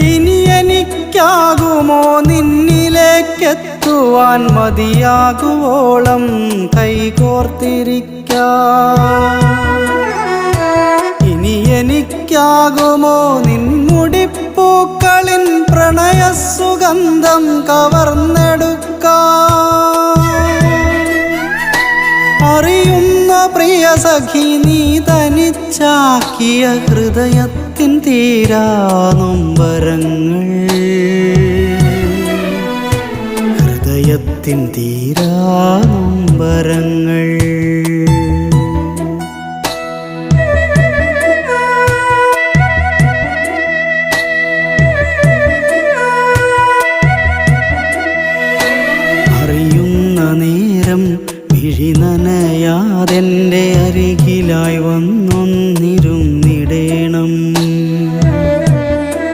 ഇനി എനിക്കാകുമോ നിന്നിലേക്കെത്തുവാൻ മതിയാകുവോളം കൈകോർത്തിരിക്കാം. ഇനി എനിക്കാകുമോ നിൻമുടിപ്പൂക്കളിൻ പ്രണയസുഗന്ധം കവർന്നെടുക്കാം. അറിയുന്ന പ്രിയ സഖി നീ തനിച്ചാക്കിയ ഹൃദയത്തിൻ തീരാ നൊമ്പരങ്ങൾ പ്രണയത്തിൻ തീരാനൊമ്പരങ്ങൾ. അറിയുന്ന നേരം മിഴി നനയാതെന്റെ അരികിലായി വന്നൊന്ന്